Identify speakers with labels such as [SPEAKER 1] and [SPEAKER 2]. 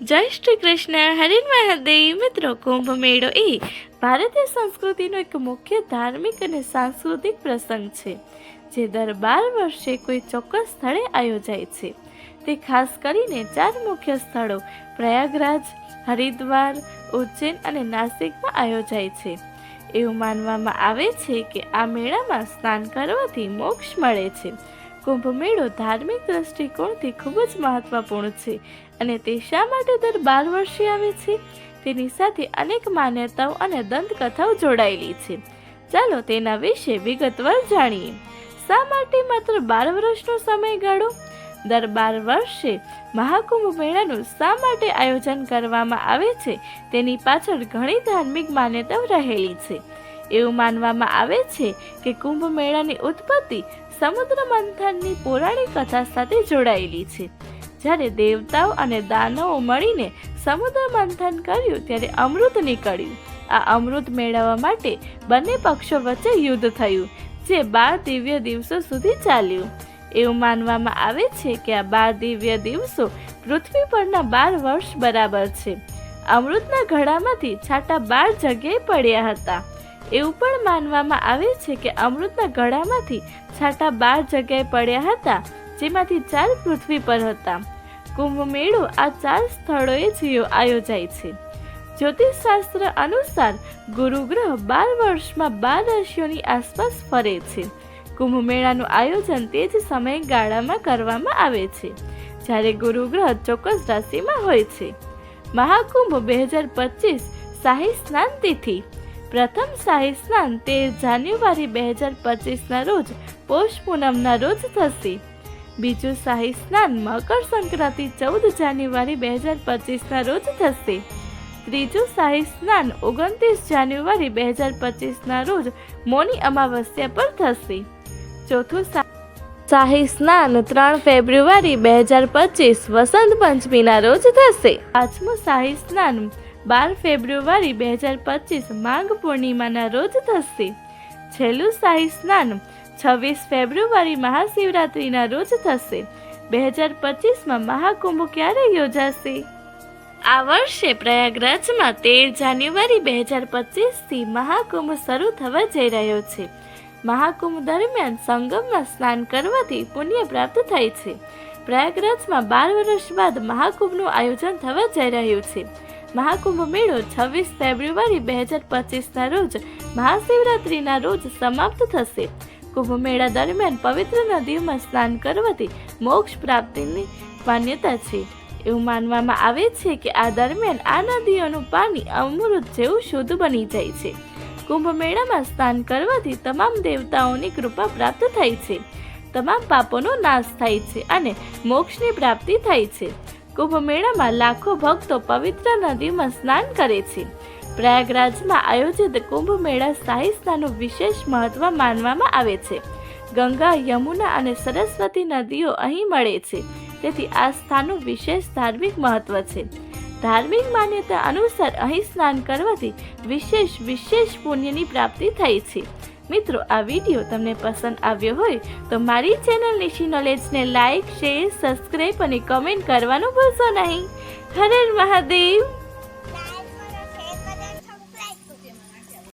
[SPEAKER 1] જય શ્રી કૃષ્ણ, હરે મહાદેવ, મિત્રો કુંભ મેળો એ ભારતીય સંસ્કૃતિનો એક મુખ્ય ધાર્મિક અને સાંસ્કૃતિક પ્રસંગ છે, જે દર બાર વર્ષે કોઈ ચોક્કસ સ્થળે આયોજાય છે. તે ખાસ કરીને ચાર મુખ્ય સ્થળો પ્રયાગરાજ, હરિદ્વાર, ઉજ્જૈન અને નાસિકમાં આયોજાય છે. એવું માનવામાં આવે છે કે આ મેળામાં સ્નાન કરવાથી મોક્ષ મળે છે. કુંભ મેળો ધાર્મિક દ્રષ્ટિકોણથી ખૂબ જ મહત્વપૂર્ણ છે અને તે શા માટે દર બાર વર્ષે આવે છે? તેની સાથે અનેક માન્યતાઓ અને દંતકથાઓ જોડાયેલી છે. ચાલો તેના વિશે વિગતવાર જાણીએ. શા માટે માત્ર બાર વર્ષનો સમયગાળો? દર બાર વર્ષે મહાકુંભ મેળાનું શા માટે આયોજન કરવામાં આવે છે? તેની પાછળ ઘણી ધાર્મિક માન્યતાઓ રહેલી છે. એવું માનવામાં આવે છે કે કુંભ મેળાની ઉત્પત્તિ સમુદ્ર મંથનની પૌરાણિક કથા સાથે જોડાયેલી છે. જ્યારે દેવતાઓ અને દાનવો મળીને સમુદ્ર મંથન કર્યું ત્યારે અમૃત નીકળ્યું. આ અમૃત મેળવવા માટે બંને પક્ષો વચ્ચે યુદ્ધ થયું, જે બાર દિવ્ય દિવસો સુધી ચાલ્યું. એવું માનવામાં આવે છે કે આ બાર દિવ્ય દિવસો પૃથ્વી પરના બાર વર્ષ બરાબર છે. અમૃતના ઘડામાંથી છાંટા બાર જગ્યાએ પડ્યા હતા. એવું પણ માનવામાં આવે છે કે અમૃતના ગળામાંથી છાંટા બાર જગ્યાએ પડ્યા હતા, જેમાંથી ચાર પૃથ્વી પર હતા. કુંભ મેળો આ ચાર સ્થળોએ જીઓ આયોજાય છે. જ્યોતિષશાસ્ત્ર અનુસાર ગુરુ ગ્રહ બાર વર્ષમાં બાર રાશિઓની આસપાસ ફરે છે. કુંભ મેળાનું આયોજન તે જ સમયગાળામાં કરવામાં આવે છે, જ્યારે ગુરુ ગ્રહ ચોક્કસ રાશિમાં હોય છે. મહાકુંભ બે હજાર પચીસ શાહી સ્નાન તિથિ પ્રથમ શાહી સ્નાન તેર જાન્યુઆરી બે હજાર પચીસના રોજ પૌષ પૂનમના રોજ થશે. બીજું શાહી સ્નાન મકર સંક્રાંતિ ચૌદ જાન્યુઆરી બે હજાર પચીસના રોજ થશે. ત્રીજું શાહી સ્નાન ઓગણત્રીસ જાન્યુઆરી બે હજાર પચીસના રોજ મોની અમાવસ્યા પર થશે. ચોથું શાહી સ્નાન ત્રણ ફેબ્રુઆરી બે હજાર પચીસ વસંત પંચમીના રોજ થશે. પાંચમું શાહી સ્નાન બાર ફેબ્રુઆરી બે હજાર પચીસ માઘ પૂર્ણિમાના રોજ થશે. છેલ્લું શાહી સ્નાન છવ્વીસ ફેબ્રુઆરી મહાશિવરાત્રિના રોજ થશે. બે હજાર પચીસમાં મહાકુંભ ક્યારે યોજાશે? આ વર્ષે પ્રયાગરાજમાં તેર જાન્યુઆરી બે હજાર પચીસથી મહાકુંભ શરૂ થવા જઈ રહ્યો છે. મહાકુંભ દરમિયાન સંગમમાં સ્નાન કરવાથી પુણ્ય પ્રાપ્ત થાય છે. પ્રયાગરાજમાં બાર વર્ષ બાદ મહાકુંભનું આયોજન થવા જઈ રહ્યું છે. મહાકુંભ મેળો છવ્વીસ ફેબ્રુઆરી બે હજાર પચીસના રોજ મહાશિવરાત્રિના રોજ સમાપ્ત થશે. કુંભ મેળા દરમિયાન પવિત્ર નદીઓમાં સ્નાન કરવાથી મોક્ષ પ્રાપ્તિની માન્યતા છે. એવું માનવામાં આવે છે કે આ દરમિયાન આ નદીઓનું પાણી અમૃત જેવું શુદ્ધ બની જાય છે. કુંભ મેળામાં સ્નાન કરવાથી તમામ દેવતાઓની કૃપા પ્રાપ્ત થાય છે. તમામ પાપોનો નાશ થાય છે અને મોક્ષની પ્રાપ્તિ થાય છે. કુંભ મેળામાં લાખો ભક્તો પવિત્ર નદીમાં સ્નાન કરે છે. પ્રયાગરાજમાં આયોજિત કુંભ મેળા શાહી સ્નાનનું વિશેષ મહત્વ માનવામાં આવે છે. ગંગા, યમુના અને સરસ્વતી નદીઓ અહીં મળે છે. તેથી આ સ્થાનનું વિશેષ ધાર્મિક મહત્વ છે. ધાર્મિક માન્યતા અનુસાર અહીં સ્નાન કરવાથી વિશેષ વિશેષ પુણ્યની પ્રાપ્તિ થઈ છે. મિત્રો, આ વીડિયો તમને પસંદ આવ્યો હોય તો મારી ચેનલ નિશી નોલેજને લાઇક શેર, સબસ્ક્રાઈબ અને કમેન્ટ કરવાનું ભૂલશો નહીં. હરે મહાદેવ!